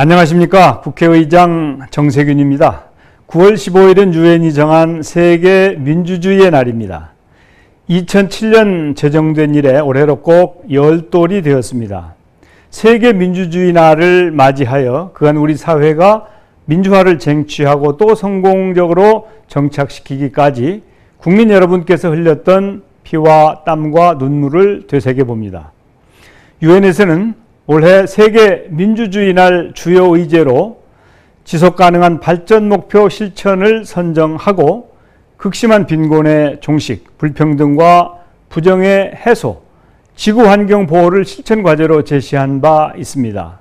안녕하십니까. 국회의장 정세균입니다. 9월 15일은 유엔이 정한 세계 민주주의의 날입니다. 2007년 제정된 이래 올해로 꼭 열돌이 되었습니다. 세계 민주주의 날을 맞이하여 그간 우리 사회가 민주화를 쟁취하고 또 성공적으로 정착시키기까지 국민 여러분께서 흘렸던 피와 땀과 눈물을 되새겨 봅니다. 유엔에서는 올해 세계 민주주의 날 주요 의제로 지속 가능한 발전 목표 실천을 선정하고 극심한 빈곤의 종식, 불평등과 부정의 해소, 지구 환경 보호를 실천 과제로 제시한 바 있습니다.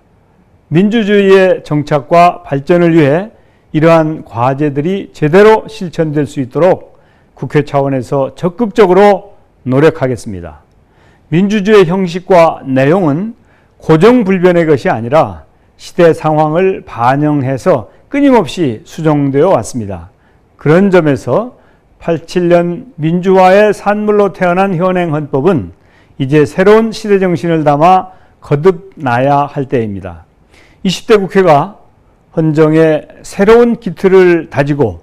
민주주의의 정착과 발전을 위해 이러한 과제들이 제대로 실천될 수 있도록 국회 차원에서 적극적으로 노력하겠습니다. 민주주의 형식과 내용은 고정불변의 것이 아니라 시대 상황을 반영해서 끊임없이 수정되어 왔습니다. 그런 점에서 87년 민주화의 산물로 태어난 현행 헌법은 이제 새로운 시대 정신을 담아 거듭나야 할 때입니다. 20대 국회가 헌정의 새로운 기틀을 다지고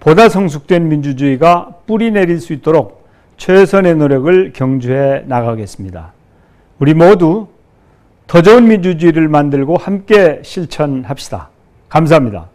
보다 성숙된 민주주의가 뿌리 내릴 수 있도록 최선의 노력을 경주해 나가겠습니다. 우리 모두 더 좋은 민주주의를 만들고 함께 실천합시다. 감사합니다.